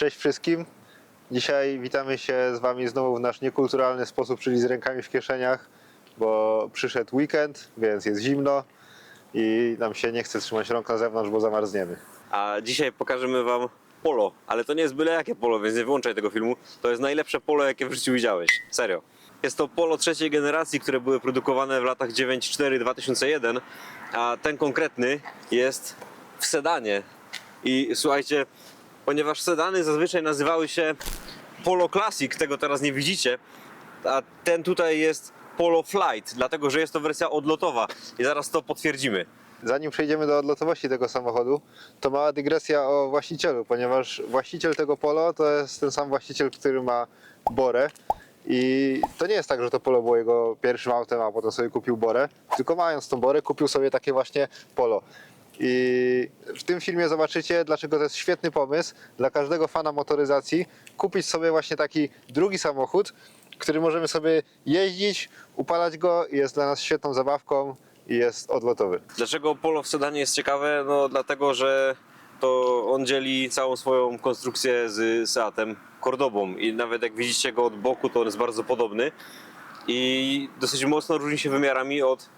Cześć wszystkim. Dzisiaj witamy się z Wami znowu w nasz niekulturalny sposób, czyli z rękami w kieszeniach, bo przyszedł weekend, więc jest zimno i nam się nie chce trzymać rąk na zewnątrz, bo zamarzniemy. A dzisiaj pokażemy wam polo, ale to nie jest byle jakie polo, więc nie wyłączaj tego filmu. To jest najlepsze polo, jakie w życiu widziałeś. Serio. Jest to polo trzeciej generacji, które były produkowane w latach 94-2001, a ten konkretny jest w sedanie. I słuchajcie, ponieważ sedany zazwyczaj nazywały się Polo Classic, tego teraz nie widzicie, a ten tutaj jest Polo Flight, dlatego że jest to wersja odlotowa i zaraz to potwierdzimy. Zanim przejdziemy do odlotowości tego samochodu, to mała dygresja o właścicielu, ponieważ właściciel tego Polo to jest ten sam właściciel, który ma Borę. I to nie jest tak, że to Polo było jego pierwszym autem, a potem sobie kupił Borę, tylko mając tą Borę kupił sobie takie właśnie Polo. I w tym filmie zobaczycie, dlaczego to jest świetny pomysł dla każdego fana motoryzacji kupić sobie właśnie taki drugi samochód, który możemy sobie jeździć, upalać go i jest dla nas świetną zabawką i jest odlotowy. Dlaczego Polo w sedanie jest ciekawe? No dlatego, że to on dzieli całą swoją konstrukcję z Seatem Cordobą i nawet jak widzicie go od boku, to on jest bardzo podobny i dosyć mocno różni się wymiarami od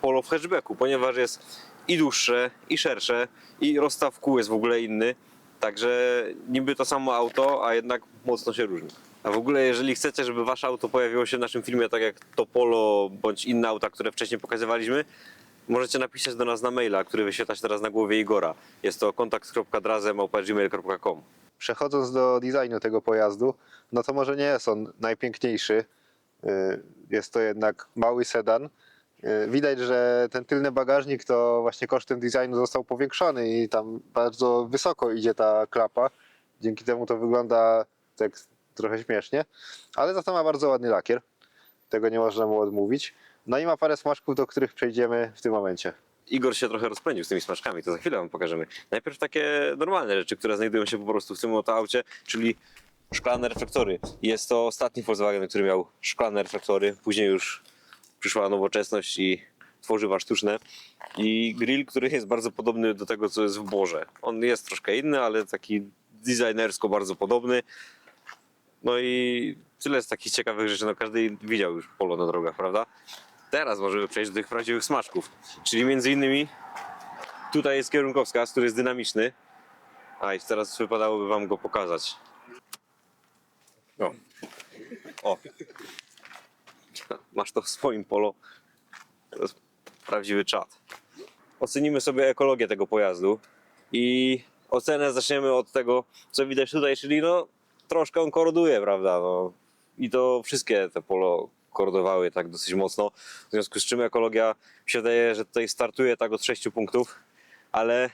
Polo w hatchbacku, ponieważ jest i dłuższe, i szersze, i rozstaw kół jest w ogóle inny, także niby to samo auto, a jednak mocno się różni. A w ogóle, jeżeli chcecie, żeby wasze auto pojawiło się w naszym filmie, tak jak to Polo bądź inne auta, które wcześniej pokazywaliśmy, możecie napisać do nas na maila, który wyświetla się teraz na głowie Igora. Jest to kontakt.drazem.gmail.com Przechodząc do designu tego pojazdu, no to może nie jest on najpiękniejszy. Y, Jest to jednak mały sedan. Y, Widać, że ten tylny bagażnik to właśnie kosztem designu został powiększony i tam bardzo wysoko idzie ta klapa. Dzięki temu to wygląda tak trochę śmiesznie, ale za to ma bardzo ładny lakier. Tego nie można mu odmówić. No i ma parę smaczków, do których przejdziemy w tym momencie. Igor się trochę rozpędził z tymi smaczkami, to za chwilę wam pokażemy. Najpierw takie normalne rzeczy, które znajdują się po prostu w tym oto aucie, czyli szklane reflektory. Jest to ostatni Volkswagen, który miał szklane reflektory, później już przyszła nowoczesność i tworzywa sztuczne. I grill, który jest bardzo podobny do tego, co jest w Borze. On jest troszkę inny, ale taki designersko bardzo podobny. No i tyle z takich ciekawych rzeczy. No każdy widział już polo na drogach, prawda? Teraz możemy przejść do tych prawdziwych smaczków. Czyli między innymi tutaj jest kierunkowskaz, który jest dynamiczny. A i teraz wypadałoby wam go pokazać. O. O. Masz to w swoim polo. To jest prawdziwy czat. Ocenimy sobie ekologię tego pojazdu i ocenę zaczniemy od tego, co widać tutaj, czyli no troszkę on koroduje, prawda? No, I to wszystkie te polo korodowały tak dosyć mocno. W związku z czym ekologia się wydaje, że tutaj startuje tak od 6 punktów, ale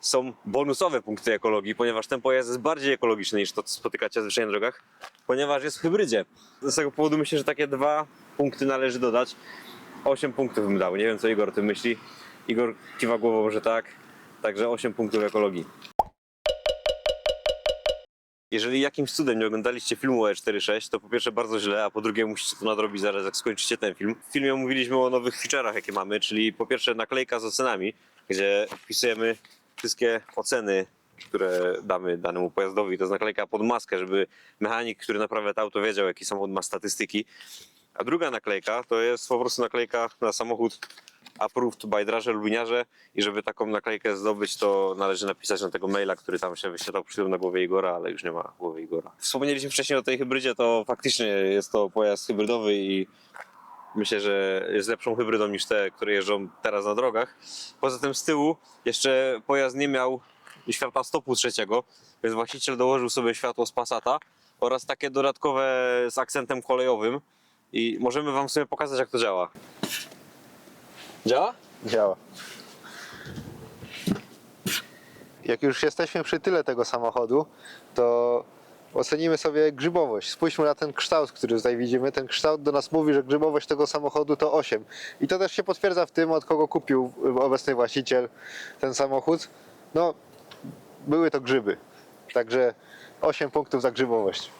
są bonusowe punkty ekologii, ponieważ ten pojazd jest bardziej ekologiczny niż to, co spotykacie zazwyczaj na drogach, ponieważ jest w hybrydzie. Z tego powodu myślę, że takie dwa punkty należy dodać. 8 punktów bym dał. Nie wiem, co Igor o tym myśli. Igor kiwa głową, że tak. Także 8 punktów ekologii. Jeżeli jakimś cudem nie oglądaliście filmu o E46, to po pierwsze bardzo źle, a po drugie musicie to nadrobić zaraz jak skończycie ten film. W filmie mówiliśmy o nowych feature'ach jakie mamy, czyli po pierwsze naklejka z ocenami, gdzie wpisujemy wszystkie oceny, które damy danemu pojazdowi. To jest naklejka pod maskę, żeby mechanik, który naprawia to auto wiedział jaki samochód ma statystyki. A druga naklejka to jest po prostu naklejka na samochód approved by draże lubiniarze i żeby taką naklejkę zdobyć, to należy napisać na tego maila, który tam się wyświetlał przy tym na głowie Igora, ale już nie ma głowy Igora. Wspomnieliśmy wcześniej o tej hybrydzie, to faktycznie jest to pojazd hybrydowy i myślę, że jest lepszą hybrydą niż te, które jeżdżą teraz na drogach. Poza tym z tyłu jeszcze pojazd nie miał światła stopu trzeciego, więc właściciel dołożył sobie światło z Passata oraz takie dodatkowe z akcentem kolejowym i możemy wam sobie pokazać jak to działa. Działa? Działa. Jak już jesteśmy przy tyle tego samochodu, to ocenimy sobie grzybowość. Spójrzmy na ten kształt, który tutaj widzimy. Ten kształt do nas mówi, że grzybowość tego samochodu to 8. I to też się potwierdza w tym, od kogo kupił obecny właściciel ten samochód. No, były to grzyby. Także 8 punktów za grzybowość.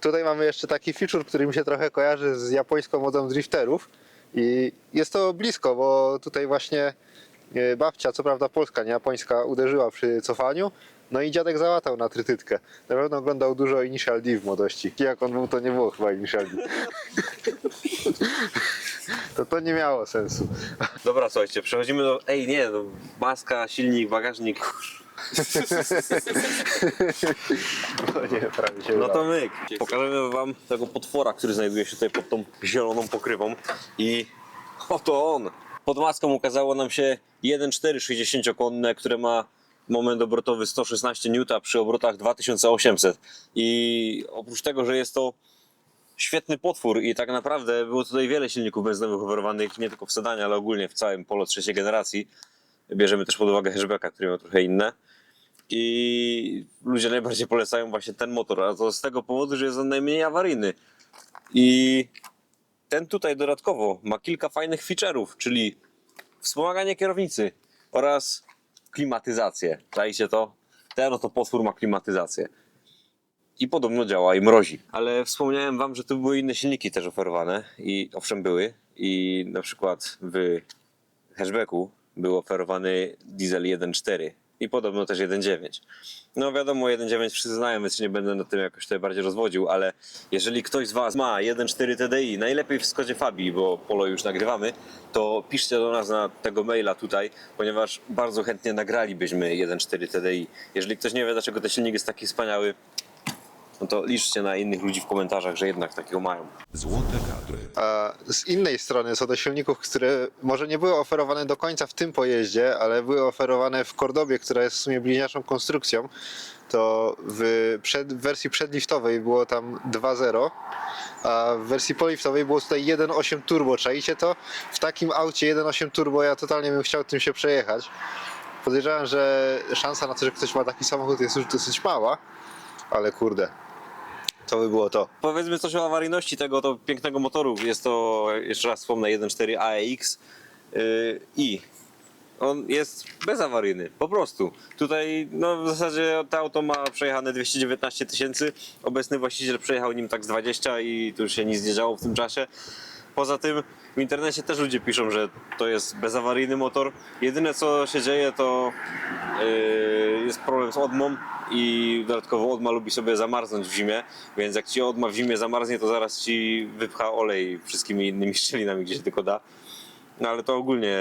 Tutaj mamy jeszcze taki feature, który mi się trochę kojarzy z japońską modą drifterów. I jest to blisko, bo tutaj właśnie e, babcia, co prawda polska, nie japońska, uderzyła przy cofaniu. No i dziadek załatał na trytytkę. Na pewno oglądał dużo Initial D w młodości. Jak on był, to nie było chyba Initial D. To to nie miało sensu. Dobra, słuchajcie, przechodzimy do... Ej, nie, no, maska, silnik, bagażnik. No nie, prawie się No udało. to myk. Pokażemy wam tego potwora, który znajduje się tutaj pod tą zieloną pokrywą. I oto on. Pod maską ukazało nam się 1.4 60-konne, które ma moment obrotowy 116 N przy obrotach 2800. I oprócz tego, że jest to świetny potwór i tak naprawdę było tutaj wiele silników benzynowych oferowanych, nie tylko w sedanie, ale ogólnie w całym Polo trzeciej generacji. Bierzemy też pod uwagę hatchbacka, który miał trochę inne. I ludzie najbardziej polecają właśnie ten motor, a to z tego powodu, że jest on najmniej awaryjny. I ten tutaj dodatkowo ma kilka fajnych feature'ów, czyli wspomaganie kierownicy oraz klimatyzację. Czajcie to? Ten oto potwór ma klimatyzację. I podobno działa i mrozi. Ale wspomniałem wam, że tu były inne silniki też oferowane i owszem były. I na przykład w hatchbacku był oferowany diesel 1.4 i podobno też 1.9. No wiadomo, 1.9 wszyscy znają, więc nie będę na tym jakoś tutaj bardziej rozwodził, ale jeżeli ktoś z Was ma 1.4 TDI, najlepiej w Skodzie Fabii, bo Polo już nagrywamy, to piszcie do nas na tego maila tutaj, ponieważ bardzo chętnie nagralibyśmy 1.4 TDI. Jeżeli ktoś nie wie, dlaczego ten silnik jest taki wspaniały, no to liczcie na innych ludzi w komentarzach, że jednak takiego mają. Złote kadry. A z innej strony co do silników, które może nie były oferowane do końca w tym pojeździe, ale były oferowane w Cordobie, która jest w sumie bliźniaczą konstrukcją, to w, przed, w wersji przedliftowej było tam 2.0, a w wersji poliftowej było tutaj 1.8 turbo. Czaicie to? W takim aucie 1.8 turbo ja totalnie bym chciał tym się przejechać. Podejrzewam, że szansa na to, że ktoś ma taki samochód jest już dosyć mała, ale kurde, to by było to. Powiedzmy coś o awaryjności tego to pięknego motoru. Jest to, jeszcze raz wspomnę, 1.4 AEX yy, i on jest bezawaryjny, po prostu. Tutaj no, w zasadzie to auto ma przejechane 219 tysięcy, obecny właściciel przejechał nim tak z 20 i tu się nic nie działo w tym czasie. Poza tym w internecie też ludzie piszą, że to jest bezawaryjny motor. Jedyne co się dzieje to yy, jest problem z odmą i dodatkowo odma lubi sobie zamarznąć w zimie, więc jak ci odma w zimie zamarznie, to zaraz ci wypcha olej wszystkimi innymi szczelinami, gdzie się tylko da. No ale to ogólnie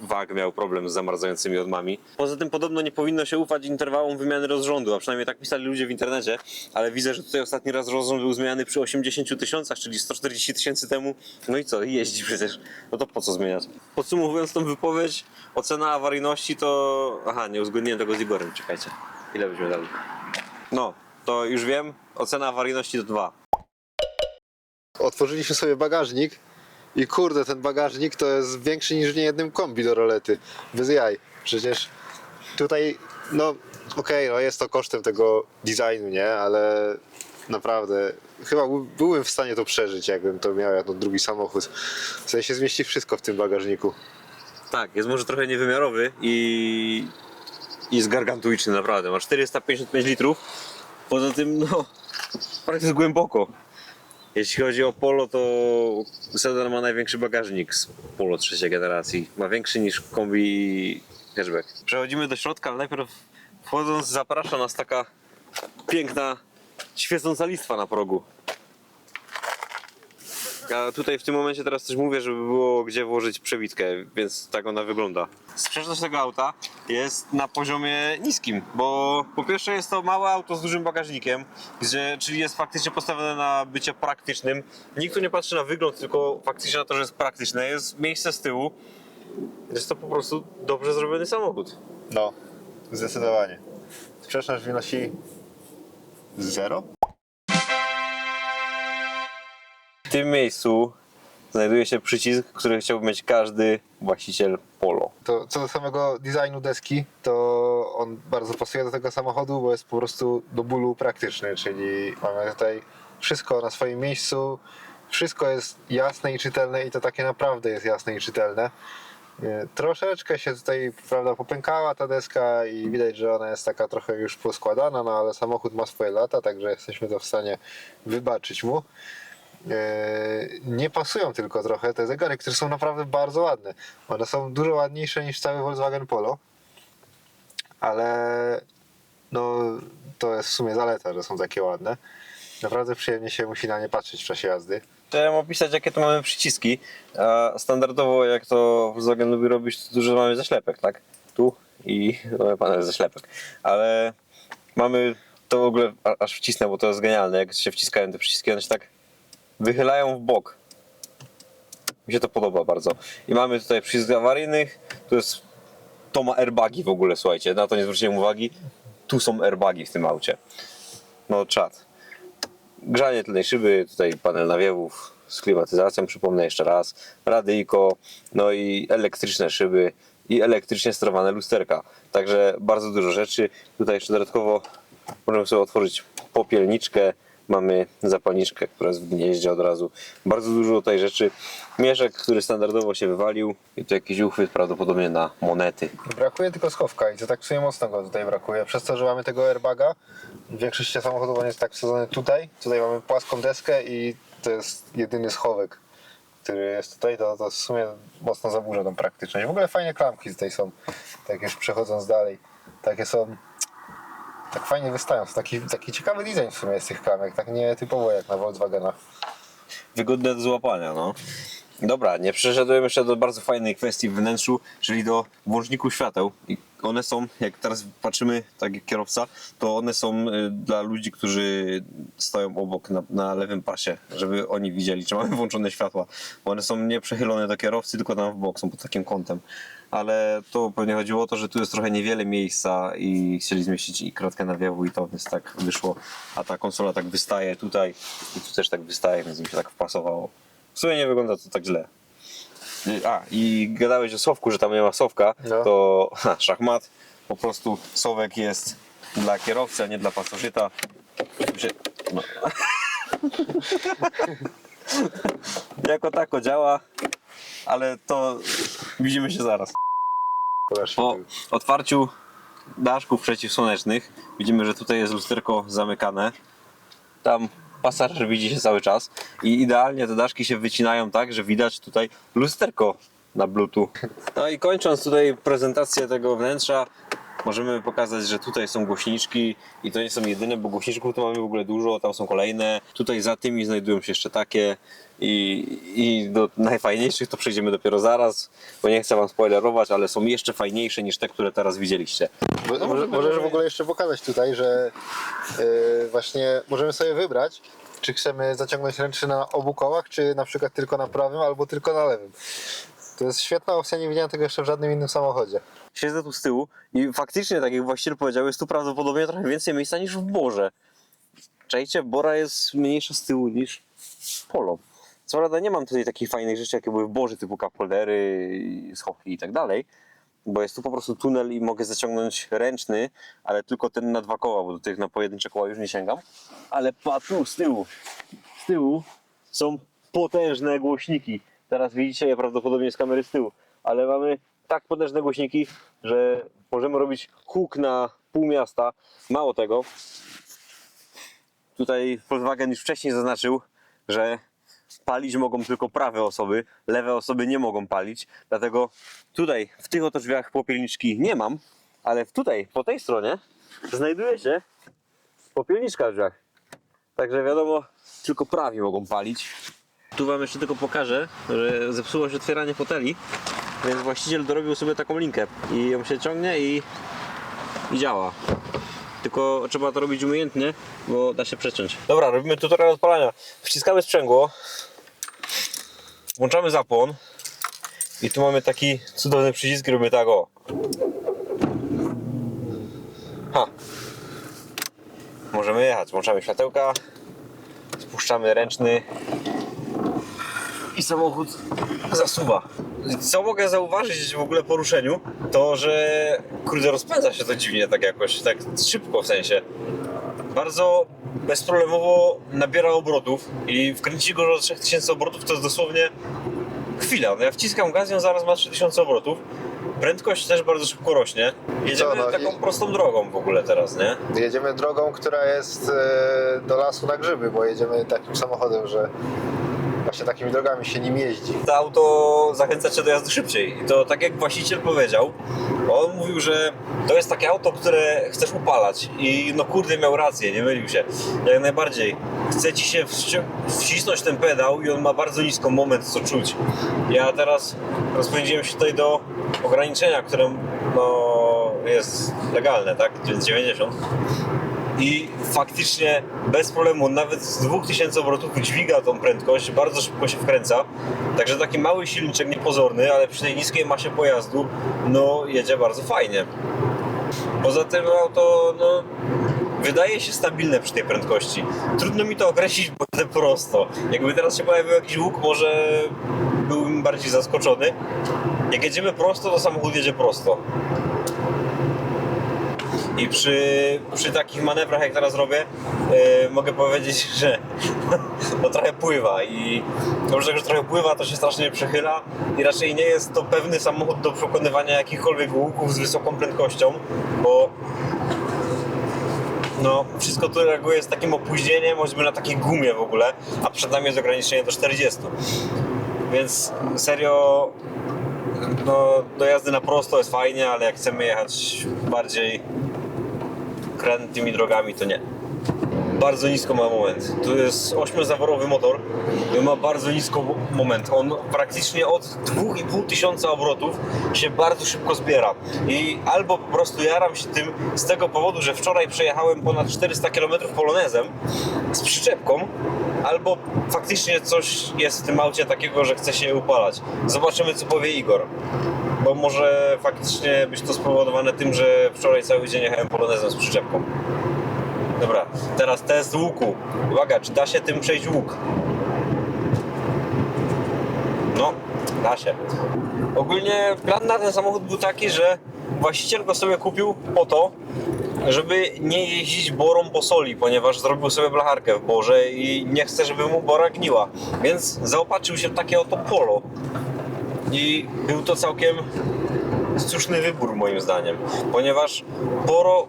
WAG miał problem z zamarzającymi odmami. Poza tym podobno nie powinno się ufać interwałom wymiany rozrządu, a przynajmniej tak pisali ludzie w internecie, ale widzę, że tutaj ostatni raz rozrząd był zmieniany przy 80 tysiącach, czyli 140 tysięcy temu. No i co? Jeździ przecież. No to po co zmieniać? Podsumowując tą wypowiedź, ocena awaryjności to... Aha, nie uzgodniłem tego z Igorem, czekajcie. Ile byśmy dali? No, to już wiem. Ocena awaryjności to 2. otworzyliśmy sobie bagażnik i kurde, ten bagażnik to jest większy niż w niejednym kombi do rolety. Bez jaj. Przecież tutaj, no okej, no jest to kosztem tego designu, nie? Ale naprawdę, chyba by- byłbym w stanie to przeżyć, jakbym to miał jako drugi samochód. W sensie zmieści wszystko w tym bagażniku. Tak, jest może trochę niewymiarowy i i jest gargantuiczny naprawdę. Ma 455 litrów. Poza tym, no, praktycznie głęboko. Jeśli chodzi o Polo, to Sedan ma największy bagażnik z Polo trzeciej generacji. Ma większy niż kombi hatchback. Przechodzimy do środka, ale najpierw wchodząc zaprasza nas taka piękna, świecąca listwa na progu. Ja tutaj w tym momencie teraz też mówię, żeby było gdzie włożyć przebitkę, więc tak ona wygląda. Sprzężność tego auta jest na poziomie niskim, bo po pierwsze jest to małe auto z dużym bagażnikiem, gdzie, czyli jest faktycznie postawione na bycie praktycznym. Nikt tu nie patrzy na wygląd, tylko faktycznie na to, że jest praktyczne. Jest miejsce z tyłu. Jest to po prostu dobrze zrobiony samochód. No, zdecydowanie. Sprzeczność wynosi zero? Tym miejscu znajduje się przycisk, który chciałby mieć każdy właściciel Polo. To co do samego designu deski, to on bardzo pasuje do tego samochodu, bo jest po prostu do bólu praktyczny, czyli mamy tutaj wszystko na swoim miejscu, wszystko jest jasne i czytelne i to takie naprawdę jest jasne i czytelne. Nie, Troszeczkę się tutaj prawda, popękała ta deska i widać, że ona jest taka trochę już poskładana, no ale samochód ma swoje lata, także jesteśmy to w stanie wybaczyć mu. Nie pasują tylko trochę te zegary, które są naprawdę bardzo ładne. One są dużo ładniejsze niż cały Volkswagen Polo, ale no to jest w sumie zaleta, że są takie ładne. Naprawdę przyjemnie się musi na nie patrzeć w czasie jazdy. Chciałem opisać, jakie tu mamy przyciski. Standardowo, jak to Volkswagen lubi robić, to dużo mamy zaślepek, tak? Tu i mamy panel zaślepek. Ale mamy to w ogóle, aż wcisnę, bo to jest genialne. Jak się wciskają te przyciski, one się tak wychylają w bok. Mi się to podoba bardzo. I mamy tutaj przycisk awaryjnych. Jest. To ma airbagi w ogóle, słuchajcie. Na to nie zwróciłem uwagi. Tu są airbagi w tym aucie. No, czad grzanie tylnej szyby, tutaj panel nawiewów z klimatyzacją, przypomnę jeszcze raz, radyjko, no i elektryczne szyby i elektrycznie sterowane lusterka. Także bardzo dużo rzeczy. Tutaj jeszcze dodatkowo możemy sobie otworzyć popielniczkę, mamy zapalniczkę, która jest w gnieździe od razu. Bardzo dużo tutaj rzeczy. Mieszek, który standardowo się wywalił i tu jakiś uchwyt prawdopodobnie na monety. Brakuje tylko schowka i to tak w sumie mocno go tutaj brakuje. Przez to, że mamy tego airbaga, w większości samochodów jest tak wsadzony tutaj. Tutaj mamy płaską deskę i to jest jedyny schowek, który jest tutaj. To, to w sumie mocno zaburza tą praktyczność. W ogóle fajne klamki tutaj są, tak już przechodząc dalej. Takie są, tak fajnie wystają. To taki, taki ciekawy design w sumie jest tych klamek, tak nie typowo jak na Volkswagenach. wygodne do złapania, no. Dobra, nie przeszedłem jeszcze do bardzo fajnej kwestii w wnętrzu, czyli do włączników świateł. I one są, jak teraz patrzymy, tak jak kierowca, to one są y, dla ludzi, którzy stoją obok na, na lewym pasie, żeby oni widzieli, czy mamy włączone światła. Bo one są nie przechylone do kierowcy, tylko tam w bok, są pod takim kątem. Ale to pewnie chodziło o to, że tu jest trochę niewiele miejsca i chcieli zmieścić i kratkę nawiewu i to, więc tak wyszło. A ta konsola tak wystaje tutaj i tu też tak wystaje, więc mi się tak wpasowało. W sumie nie wygląda to tak źle. Y, A, i gadałeś o sowku, że tam nie ma sowka, No. to ha, szachmat. Po prostu sowek jest dla kierowcy, a nie dla pasożyta. No. jako tako działa, ale to widzimy się zaraz. Po otwarciu daszków przeciwsłonecznych widzimy, że tutaj jest lusterko zamykane. Tam pasażer widzi się cały czas i idealnie te daszki się wycinają tak, że widać tutaj lusterko na bluetooth. No i kończąc tutaj prezentację tego wnętrza, możemy pokazać, że tutaj są głośniczki i to nie są jedyne, bo głośniczków tu mamy w ogóle dużo, tam są kolejne. Tutaj za tymi znajdują się jeszcze takie i, i do najfajniejszych to przejdziemy dopiero zaraz, bo nie chcę wam spoilerować, ale są jeszcze fajniejsze niż te, które teraz widzieliście. Bo, No, może, możemy- możesz w ogóle jeszcze pokazać tutaj, że yy, właśnie możemy sobie wybrać, czy chcemy zaciągnąć ręczy na obu kołach, czy na przykład tylko na prawym, albo tylko na lewym. To jest świetna opcja, nie widziałem tego jeszcze w żadnym innym samochodzie. Siedzę tu z tyłu i faktycznie, tak jak właściciel powiedział, jest tu prawdopodobnie trochę więcej miejsca niż w Borze. Czajcie, Bora jest mniejsza z tyłu niż Polo. Co prawda nie mam tutaj takich fajnych rzeczy, jakie były w Borze, typu cup holdery, i tak dalej, bo jest tu po prostu tunel i mogę zaciągnąć ręczny, ale tylko ten na dwa koła, bo do tych na pojedyncze koła już nie sięgam. Ale pa tu, z tyłu, z tyłu są potężne głośniki. Teraz widzicie je prawdopodobnie z kamery z tyłu, ale mamy tak potężne głośniki, że możemy robić huk na pół miasta. Mało tego, tutaj Volkswagen już wcześniej zaznaczył, że palić mogą tylko prawe osoby, lewe osoby nie mogą palić, dlatego tutaj w tych oto drzwiach popielniczki nie mam, ale tutaj po tej stronie znajduje się popielniczka w drzwiach. Także wiadomo, tylko prawi mogą palić. Tu wam jeszcze tylko pokażę, że zepsuło się otwieranie foteli, więc właściciel dorobił sobie taką linkę i ją się ciągnie i, i działa. Tylko trzeba to robić umiejętnie, bo da się przeciąć. Dobra, robimy tutorial odpalania. Wciskamy sprzęgło, włączamy zapłon i tu mamy taki cudowny przycisk, robimy tak o. Ha. Możemy jechać, włączamy światełka, spuszczamy ręczny samochód zasuwa. Co mogę zauważyć w ogóle po ruszeniu, to że kurde rozpędza się to dziwnie tak jakoś, tak szybko w sensie. Bardzo bezproblemowo nabiera obrotów i wkręcić go do 3000 obrotów to jest dosłownie chwila. No ja wciskam gaz i zaraz ma 3000 obrotów. Prędkość też bardzo szybko rośnie. Jedziemy Co, no, taką i- prostą drogą w ogóle teraz, nie? Jedziemy drogą, która jest e, do lasu na grzyby, bo jedziemy takim samochodem, że właśnie takimi drogami się nim jeździ. To auto zachęca cię do jazdy szybciej. I to tak jak właściciel powiedział, on mówił, że to jest takie auto, które chcesz upalać. I no kurde miał rację, nie mylił się. Jak najbardziej. Chce ci się wcisnąć ten pedał i on ma bardzo nisko moment, co czuć. Ja teraz rozpędziłem się tutaj do ograniczenia, które no, jest legalne, tak? Więc 90 i faktycznie bez problemu, nawet z 2000 obrotów dźwiga tą prędkość, bardzo szybko się wkręca. Także taki mały silniczek niepozorny, ale przy tej niskiej masie pojazdu, no jedzie bardzo fajnie. Poza tym auto, no wydaje się stabilne przy tej prędkości. Trudno mi to określić, bo jadę prosto. Jakby teraz się pojawił jakiś łuk, może byłbym bardziej zaskoczony. Jak jedziemy prosto, to samochód jedzie prosto. I przy, przy takich manewrach, jak teraz robię, yy, mogę powiedzieć, że no, trochę pływa i oprócz tego, że trochę pływa, to się strasznie przechyla i raczej nie jest to pewny samochód do przekonywania jakichkolwiek łuków z wysoką prędkością, bo no, wszystko tu reaguje z takim opóźnieniem, choćby na takiej gumie w ogóle, a przed nami jest ograniczenie do 40. Więc serio, no, do jazdy na prosto jest fajnie, ale jak chcemy jechać bardziej krętymi drogami, to nie. Bardzo nisko ma moment. Tu jest 8-zaworowy motor ma bardzo nisko moment. On praktycznie od 2,5 tysiąca obrotów się bardzo szybko zbiera. I albo po prostu jaram się tym z tego powodu, że wczoraj przejechałem ponad 400 km polonezem z przyczepką, albo faktycznie coś jest w tym aucie takiego, że chce się upalać. Zobaczymy, co powie Igor. Bo może faktycznie być to spowodowane tym, że wczoraj cały dzień jechałem polonezem z przyczepką. Dobra, teraz test łuku. Uwaga, czy da się tym przejść łuk? No, da się. Ogólnie plan na ten samochód był taki, że właściciel go sobie kupił po to, żeby nie jeździć borą po soli, ponieważ zrobił sobie blacharkę w borze i nie chce, żeby mu bora gniła. Więc zaopatrzył się w takie oto polo. I był to całkiem słuszny wybór moim zdaniem, ponieważ Boro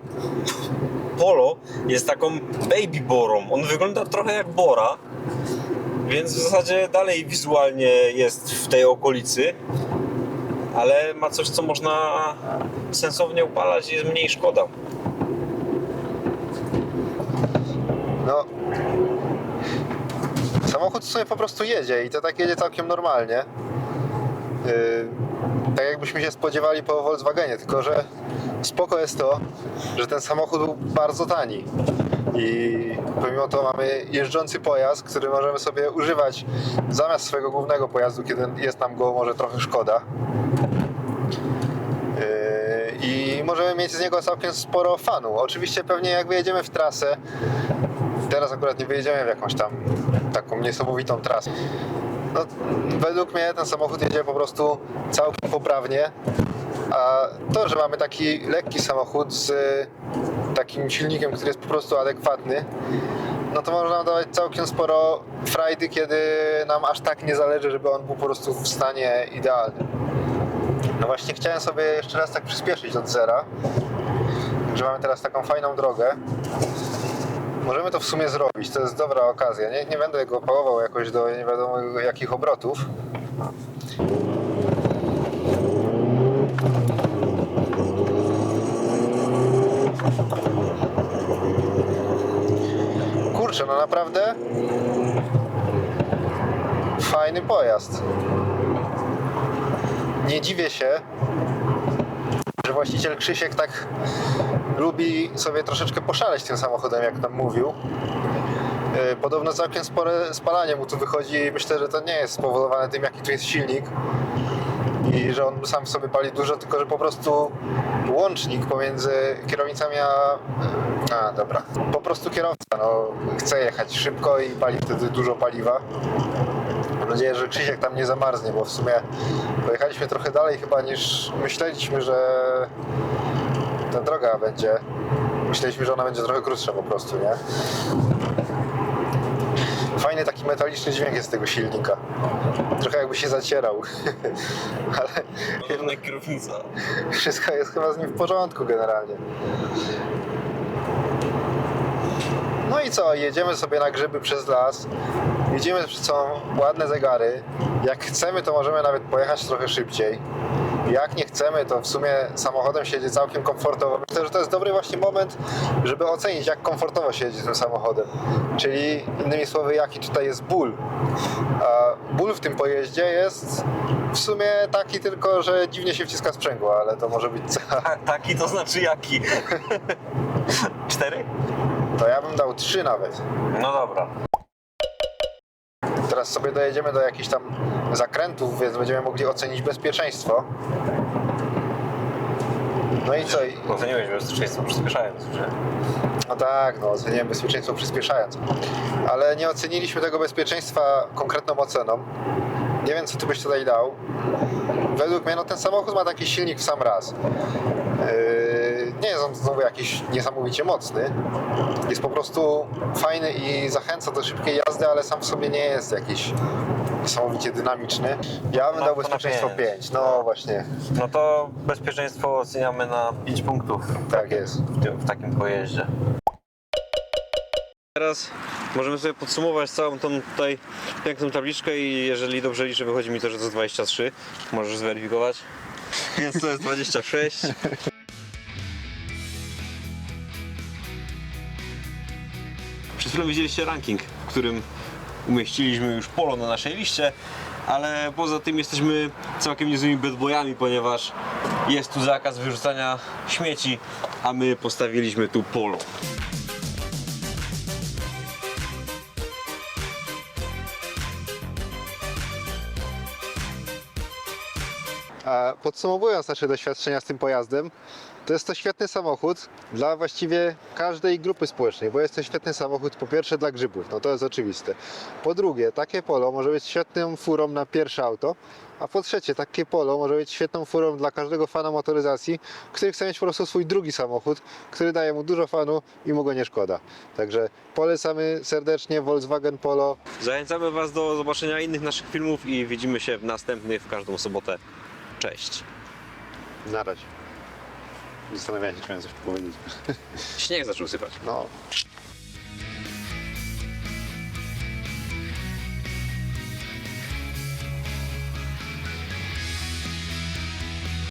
Polo jest taką baby borą. On wygląda trochę jak bora, więc w zasadzie dalej wizualnie jest w tej okolicy, ale ma coś, co można sensownie upalać i jest mniej szkoda. No, samochód sobie po prostu jedzie i to tak jedzie całkiem normalnie. Yy, tak jakbyśmy się spodziewali po Volkswagenie, tylko że spoko jest to, że ten samochód był bardzo tani. I pomimo to mamy jeżdżący pojazd, który możemy sobie używać zamiast swojego głównego pojazdu, kiedy jest nam go może trochę szkoda. Yy, I możemy mieć z niego całkiem sporo fanu. Oczywiście pewnie jak wyjedziemy w trasę, teraz akurat nie wyjedziemy w jakąś tam taką niesamowitą trasę. No, według mnie ten samochód jedzie po prostu całkiem poprawnie, a to, że mamy taki lekki samochód z takim silnikiem, który jest po prostu adekwatny, no to może nam dawać całkiem sporo frajdy, kiedy nam aż tak nie zależy, żeby on był po prostu w stanie idealnym. No właśnie chciałem sobie jeszcze raz tak przyspieszyć od zera, że mamy teraz taką fajną drogę. Możemy to w sumie zrobić, to jest dobra okazja. Nie, nie będę go pałował jakoś do nie wiadomo jakich obrotów. Kurczę, no naprawdę fajny pojazd. Nie dziwię się, że właściciel Krzysiek tak lubi sobie troszeczkę poszaleć tym samochodem, jak nam mówił. Yy, Podobno całkiem spore spalanie mu tu wychodzi i myślę, że to nie jest spowodowane tym, jaki tu jest silnik i że on sam sobie pali dużo, tylko że po prostu łącznik pomiędzy kierownicami a... A, dobra. Po prostu kierowca no, chce jechać szybko i pali wtedy dużo paliwa. Mam nadzieję, że Krzysiek tam nie zamarznie, bo w sumie pojechaliśmy trochę dalej chyba niż myśleliśmy, że ta droga będzie. Myśleliśmy, że ona będzie trochę krótsza po prostu, nie? Fajny taki metaliczny dźwięk jest z tego silnika. Trochę jakby się zacierał. Ale Podobna kierownica. wszystko jest chyba z nim w porządku generalnie. No i co, jedziemy sobie na grzyby przez las. Widzimy, że są ładne zegary. Jak chcemy, to możemy nawet pojechać trochę szybciej. Jak nie chcemy, to w sumie samochodem się jedzie całkiem komfortowo. Myślę, że to jest dobry właśnie moment, żeby ocenić, jak komfortowo się jedzie tym samochodem. Czyli innymi słowy, jaki tutaj jest ból. A ból w tym pojeździe jest w sumie taki tylko, że dziwnie się wciska sprzęgło, ale to może być cecha. A, taki to znaczy jaki? Cztery? To ja bym dał trzy nawet. No dobra. Teraz sobie dojedziemy do jakichś tam zakrętów, więc będziemy mogli ocenić bezpieczeństwo. No i co? Oceniłeś bezpieczeństwo przyspieszając, że... No tak, no oceniłem bezpieczeństwo przyspieszając. Ale nie oceniliśmy tego bezpieczeństwa konkretną oceną. Nie wiem, co ty byś tutaj dał. Według mnie no, ten samochód ma taki silnik w sam raz. Yy, nie jest on znowu jakiś niesamowicie mocny. Jest po prostu fajny i zachęca do szybkiej jazdy, ale sam w sobie nie jest jakiś niesamowicie dynamiczny. Ja bym No, dał bezpieczeństwo pięć. 5. No właśnie, No to bezpieczeństwo oceniamy na 5 punktów tak jest. w, tym, w takim pojeździe. Teraz możemy sobie podsumować całą tą tutaj piękną tabliczkę i jeżeli dobrze liczę, wychodzi mi to, że to jest 23. Możesz zweryfikować. Więc to jest 26. chwilą widzieliście ranking, w którym umieściliśmy już polo na naszej liście, ale poza tym jesteśmy całkiem niezłymi bedboyami, ponieważ jest tu zakaz wyrzucania śmieci, a my postawiliśmy tu polo. Podsumowując nasze doświadczenia z tym pojazdem, to jest to świetny samochód dla właściwie każdej grupy społecznej, bo jest to świetny samochód po pierwsze dla grzybów, no to jest oczywiste. Po drugie, takie polo może być świetną furą na pierwsze auto, a po trzecie, takie polo może być świetną furą dla każdego fana motoryzacji, który chce mieć po prostu swój drugi samochód, który daje mu dużo fanu i mu go nie szkoda. Także polecamy serdecznie Volkswagen Polo. Zachęcamy Was do zobaczenia innych naszych filmów i widzimy się w następnych w każdą sobotę. Cześć. Na razie. Zastanawiałem się, czy miałem coś powiedzieć. Śnieg zaczął sypać. No,